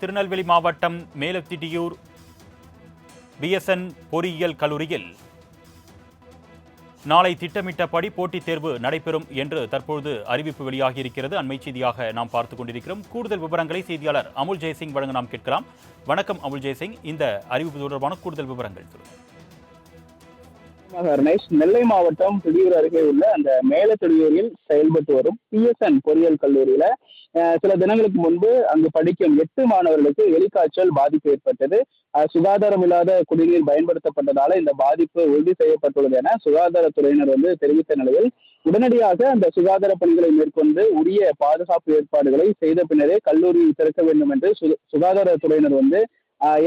திருநெல்வேலி மாவட்டம் மேலத்திட்டியூர் பிஎஸ்என் பொறியியல் கல்லூரியில் நாளை திட்டமிட்டபடி போட்டித் தேர்வு நடைபெறும் என்று தற்பொழுது அறிவிப்பு வெளியாகியிருக்கிறது. அண்மை செய்தியாக நாம் பார்த்துக் கொண்டிருக்கிறோம். கூடுதல் விவரங்களை செய்தியாளர் அமுல் ஜெயசிங் வழங்க நாம் கேட்கலாம். வணக்கம் அமுல் ஜெயசிங். இந்த அறிவிப்பு தொடர்பான கூடுதல் விவரங்கள் ரமேஷ் நெல்லை மாவட்டம் திடீர் அருகே உள்ள அந்த மேலத்துடியூரில் செயல்பட்டு வரும் பிஎஸ்என் பொறியியல் கல்லூரியில சில தினங்களுக்கு முன்பு அங்கு படிக்கும் எட்டு மாணவர்களுக்கு எலிக்காய்ச்சல் பாதிப்பு ஏற்பட்டது. சுகாதாரம் இல்லாத குடிநீர் பயன்படுத்தப்பட்டதால இந்த பாதிப்பு உறுதி செய்யப்பட்டுள்ளது என சுகாதாரத்துறையினர் வந்து தெரிவித்த நிலையில் உடனடியாக அந்த சுகாதார பணிகளை மேற்கொண்டு உரிய பாதுகாப்பு ஏற்பாடுகளை செய்த பின்னரே கல்லூரி திறக்க வேண்டும் என்று சுகாதாரத்துறையினர் வந்து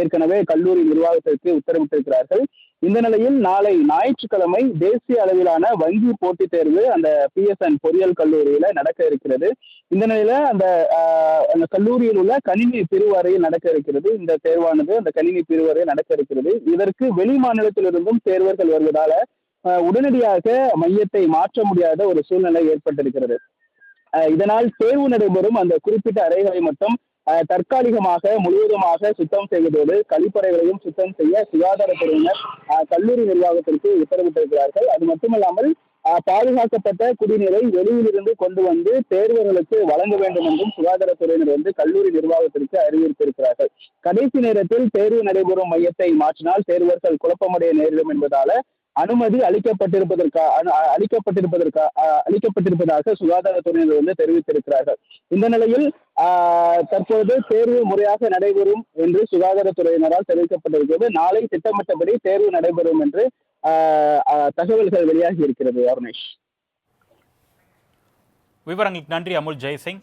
ஏற்கனவே கல்லூரி நிர்வாகத்திற்கு உத்தரவிட்டிருக்கிறார்கள். இந்த நிலையில் நாளை ஞாயிற்றுக்கிழமை தேசிய அளவிலான வங்கி போட்டித் தேர்வு அந்த பிஎஸ்என் பொறியியல் கல்லூரியில நடக்க இருக்கிறது. இந்த நிலையில அந்த அந்த கல்லூரியில் உள்ள கணினி பிரிவறையில் நடக்க இருக்கிறது. இந்த தேர்வானது அந்த கணினி பிரிவறையில் நடக்க இருக்கிறது. இதற்கு வெளி மாநிலத்திலிருந்தும் தேர்வர்கள் வருவதால உடனடியாக மையத்தை மாற்ற முடியாத ஒரு சூழ்நிலை ஏற்பட்டிருக்கிறது. இதனால் தேர்வு நடைபெறும் அந்த குறிப்பிட்ட அறைகளை மட்டும் தற்காலிகமாக முழுவதுமாக சுத்தம் செய்வதோடு கழிப்பறைகளையும் சுத்தம் செய்ய சுகாதாரத்துறையினர் கல்லூரி நிர்வாகத்திற்கு உத்தரவிட்டிருக்கிறார்கள். அது மட்டுமல்லாமல் பாதுகாக்கப்பட்ட குடிநீரை வெளியிலிருந்து கொண்டு வந்து தேர்வர்களுக்கு வழங்க வேண்டும் என்றும் சுகாதாரத்துறையினர் வந்து கல்லூரி நிர்வாகத்திற்கு அறிவுறுத்தியிருக்கிறார்கள். கடைசி நேரத்தில் தேர்வு நடைபெறும் மையத்தை மாற்றினால் தேர்வர்கள் குழப்பமடைய நேரிடும் என்பதால அனுமதி அளிக்கப்பட்டிருப்பதற்கா அனு- அளிக்கப்பட்டிருப்பதற்கா அளிக்கப்பட்டிருப்பதாக சுகாதாரத்துறையினர் வந்து தெரிவித்திருக்கிறார்கள். இந்த நிலையில் தற்போது தேர்வு முறையாக நடைபெறும் என்று சுகாதாரத்துறையினரால் தெரிவிக்கப்பட்டிருக்கிறது. நாளை திட்டமிட்டபடி தேர்வு நடைபெறும் என்று தகவல்கள் வெளியாகி இருக்கிறது அருணேஷ். விவரங்களுக்கு நன்றி அமுல் ஜெய்சிங்.